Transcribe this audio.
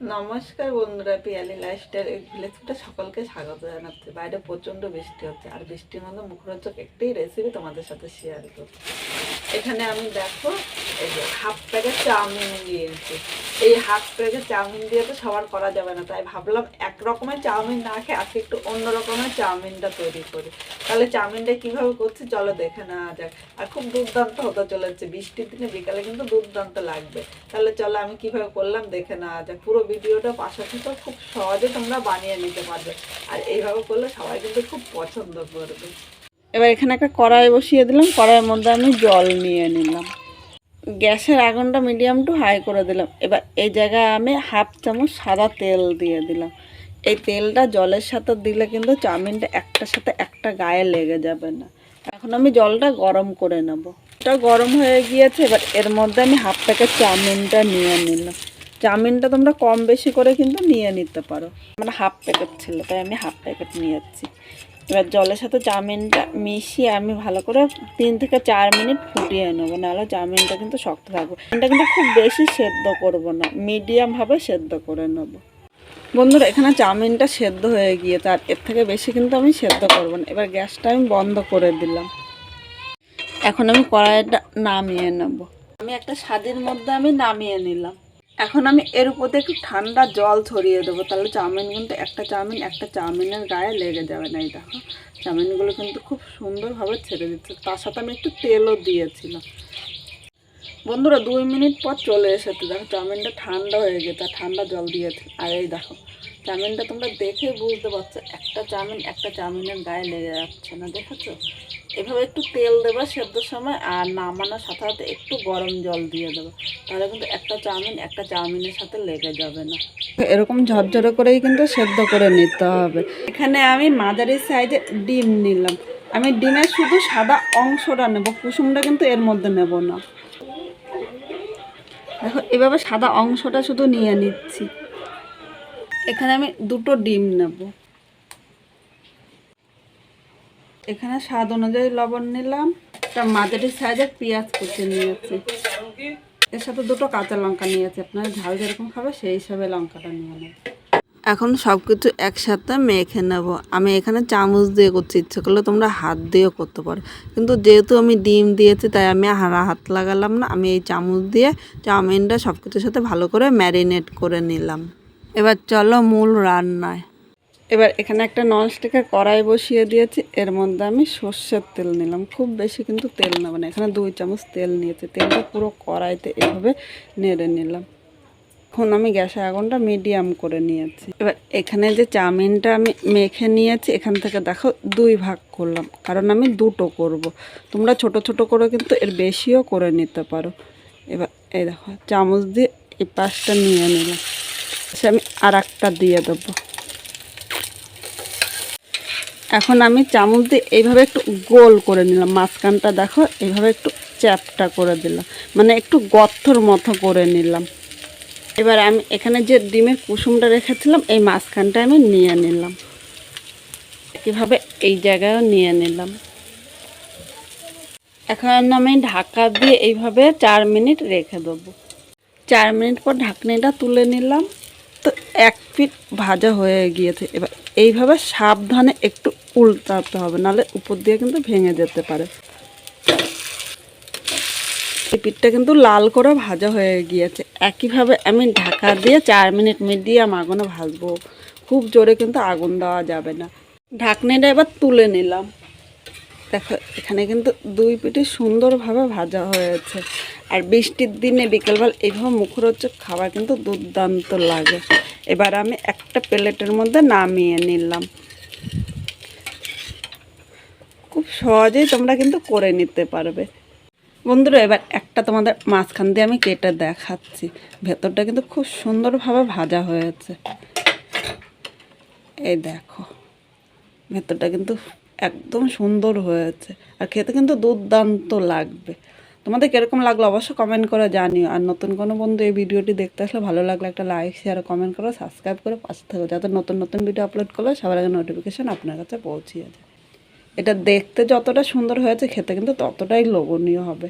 নমস্কার বন্ধুরা, পিয়ালি লাইফস্টাইল ভিলেজটা সকলকে স্বাগত জানাচ্ছি। বাইরে প্রচণ্ড বৃষ্টি হচ্ছে, আর বৃষ্টির মধ্যে মুখরোচক একটি রেসিপি তোমাদের সাথে শেয়ার করছি। এখানে আমি দেখো, এই যে হাফ প্যাকেট চাউমিন দিয়েছি এই হাফ প্যাকেট চাউমিন দিয়ে তো সবার করা যাবে না, তাই ভাবলাম এক রকমের চাউমিন না খেয়ে আজকে একটু অন্য রকমের চাউমিনটা তৈরি করি। তাহলে চাউমিনটা কীভাবে করছি চলো দেখে নেওয়া যাক। আর খুব দুর্দান্ত হতে চলেছে, বৃষ্টির দিনে বিকালে কিন্তু দুর্দান্ত লাগবে। তাহলে চলো আমি কীভাবে করলাম দেখে নেওয়া যাক। পুরো ভিডিওটা পাশে থেকে খুব সহজে তোমরা বানিয়ে নিতে পারবে। আর এইভাবে করলে সবাই কিন্তু খুব পছন্দ করবে। এবার এখানে একটা কড়াই বসিয়ে দিলাম। কড়াইয়ের মধ্যে আমি জল নিয়ে নিলাম। গ্যাসের আগুনটা মিডিয়াম টু হাই করে দিলাম। এবার এই জায়গায় আমি হাফ চামচ সাদা তেল দিয়ে দিলাম। এই তেলটা জলের সাথে দিলে কিন্তু চাউমিনটা একটার সাথে একটা গায়ে লেগে যাবে না। এখন আমি জলটা গরম করে নেব। এটা গরম হয়ে গিয়েছে। এবার এর মধ্যে আমি হাফ প্যাকেট চাউমিনটা নিয়ে নিলাম। চাউমিনটা তোমরা কম বেশি করে কিন্তু নিয়ে নিতে পারো। মানে হাফ প্যাকেট ছিল, তাই আমি হাফ প্যাকেট নিয়ে যাচ্ছি। এবার জলের সাথে চাউমিনটা মিশিয়ে আমি ভালো করে তিন থেকে চার মিনিট ফুটিয়ে নেব, নাহলে চাউমিনটা কিন্তু শক্ত থাকবে। এটা কিন্তু খুব বেশি সেদ্ধ করব না মিডিয়ামভাবে সেদ্ধ করে নেব। বন্ধুরা, এখানে চাউমিনটা সেদ্ধ হয়ে গিয়ে তার এর থেকে বেশি কিন্তু আমি সেদ্ধ করব না। এবার গ্যাসটা আমি বন্ধ করে দিলাম। এখন আমি কড়াইটা নামিয়ে নেব। আমি একটা স্বাদের মধ্যে আমি নামিয়ে নিলাম। এখন আমি এর উপর একটু ঠান্ডা জল ছড়িয়ে দেবো। তাহলে চাউমিন কিন্তু একটা চাউমিন, একটা চাউমিনের গায়ে লেগে যাবে না এই দেখো। চাউমিনগুলো কিন্তু খুব সুন্দরভাবে ছেড়ে দিচ্ছে। তার সাথে আমি একটু তেলও দিয়েছিলাম। বন্ধুরা, দুই মিনিট পর চলে এসেছে। দেখো, চাউমিনটা ঠান্ডা হয়ে গেছে ঠান্ডা জল দিয়েছে। আর এই দেখো, চাউমিনটা তোমরা দেখে বুঝতে পারছ, একটা চাউমিন, একটা চাউমিনের গায়ে লেগে যাচ্ছে না, দেখেছ? এভাবে একটু তেল দেবে সেদ্ধর সময় আর নামানোর সাথে সাথে একটু গরম জল দিয়ে দেবো। তাহলে কিন্তু একটা চাউমিন একটা চাউমিনের সাথে লেগে যাবে না। এরকম ঝরঝরে করেই কিন্তু সেদ্ধ করে নিতে হবে। এখানে আমি মাঝারি সাইজে ডিম নিলাম। আমি ডিমের শুধু সাদা অংশটা নেব কুসুমটা কিন্তু এর মধ্যে নেব না। দেখো এভাবে সাদা অংশটা শুধু নিয়ে নিচ্ছি। এখানে আমি দুটো ডিম নেব। এখানে স্বাদ অনুযায়ী লবণ নিলাম, একটা মাঝারি সাইজের পেঁয়াজ কুচি নিয়েছি। এর সাথে দুটো কাঁচা লঙ্কা নিয়েছি, আপনারা ঝাল যেরকম খাবে সেই হিসাবে লঙ্কাটা নিয়ে নেব এখন সব কিছু একসাথে মেখে নেব। আমি এখানে চামচ দিয়ে করছি, ইচ্ছে করলে তোমরা হাত দিয়েও করতে পারো। কিন্তু যেহেতু আমি ডিম দিয়েছি, তাই আমি হারা হাত লাগালাম না। আমি এই চামচ দিয়ে চাউমিনটা সব কিছুর সাথে ভালো করে ম্যারিনেট করে নিলাম। এবার চলো মূল রান্নায়। এবার এখানে একটা ননস্টিকের কড়াই বসিয়ে দিয়েছি। এর মধ্যে আমি সর্ষের তেল নিলাম। খুব বেশি কিন্তু তেল নেব না। এখানে দুই চামচ তেল নিয়েছি। তেলটা পুরো কড়াইতে এভাবে নেড়ে নিলাম। এখন আমি গ্যাসের আগুনটা মিডিয়াম করে নিয়েছি। এবার এখানে যে চাউমিনটা আমি মেখে নিয়েছি, এখান থেকে দেখো দুই ভাগ করলাম। কারণ আমি দুটো করব। তোমরা ছোট ছোট করে কিন্তু এর বেশিও করে নিতে পারো। এবার এই দেখো, চামচ দিয়ে এই পাশটা নিয়ে নিলাম। সে আমি আর দিয়ে দেবো। এখন আমি চামচ দিয়ে এইভাবে একটু গোল করে নিলাম। মাঝখানটা দেখো, এইভাবে একটু চ্যাপটা করে দিলাম। মানে একটু গর্তর মতো করে নিলাম। এবার আমি এখানে যে ডিমের কুসুমটা রেখেছিলাম, এই মাঝখানটা আমি নিয়ে নিলাম। কীভাবে এই জায়গায়ও নিয়ে নিলাম। এখন আমি ঢাকা দিয়ে এইভাবে চার মিনিট রেখে দেবো। চার মিনিট পর ঢাকনিটা তুলে নিলাম। তো এক পিঠ ভাজা হয়ে গিয়েছে। এবার এইভাবে সাবধানে একটু উল্টাতে হবে নাহলে উপর দিয়ে কিন্তু ভেঙে যেতে পারে। এই পিঠটা কিন্তু লাল করে ভাজা হয়ে গিয়েছে। একইভাবে আমি ঢাকা দিয়ে চার মিনিট মিডিয়াম আগুনে ভাজবো। খুব জোরে কিন্তু আগুন দেওয়া যাবে না। ঢাকনিটা এবার তুলে নিলাম। দেখো, এখানে কিন্তু দুই পিঠে সুন্দরভাবে ভাজা হয়েছে। আর বৃষ্টির দিনে বিকেলবেলা এইভাবে মুখরোচক খাবার কিন্তু দুর্দান্ত লাগে। এবার আমি একটা প্লেটের মধ্যে নামিয়ে নিলাম। খুব সহজেই তোমরা কিন্তু করে নিতে পারবে। বন্ধুরা, এবার একটা তোমাদের মাঝখান দিয়ে আমি কেটে দেখাচ্ছি। ভেতরটা কিন্তু খুব সুন্দরভাবে ভাজা হয়েছে। এই দেখো, ভেতরটা কিন্তু একদম সুন্দর হয়েছে। আর খেতে কিন্তু দুর্দান্ত লাগবে। তোমাদের কীরকম লাগল অবশ্যই কমেন্ট করে জানিও। আর নতুন কোনো বন্ধু এই ভিডিওটি দেখতে আসলে ভালো লাগলে একটা লাইক শেয়ার কমেন্ট করো সাবস্ক্রাইব করে, পাশে থাকো। যাতে নতুন নতুন ভিডিও আপলোড করলে সবার আগে নোটিফিকেশান আপনার কাছে পৌঁছিয়ে যায়। এটা দেখতে যতটা সুন্দর হয়েছে, খেতে কিন্তু ততটাই লোভনীয় হবে।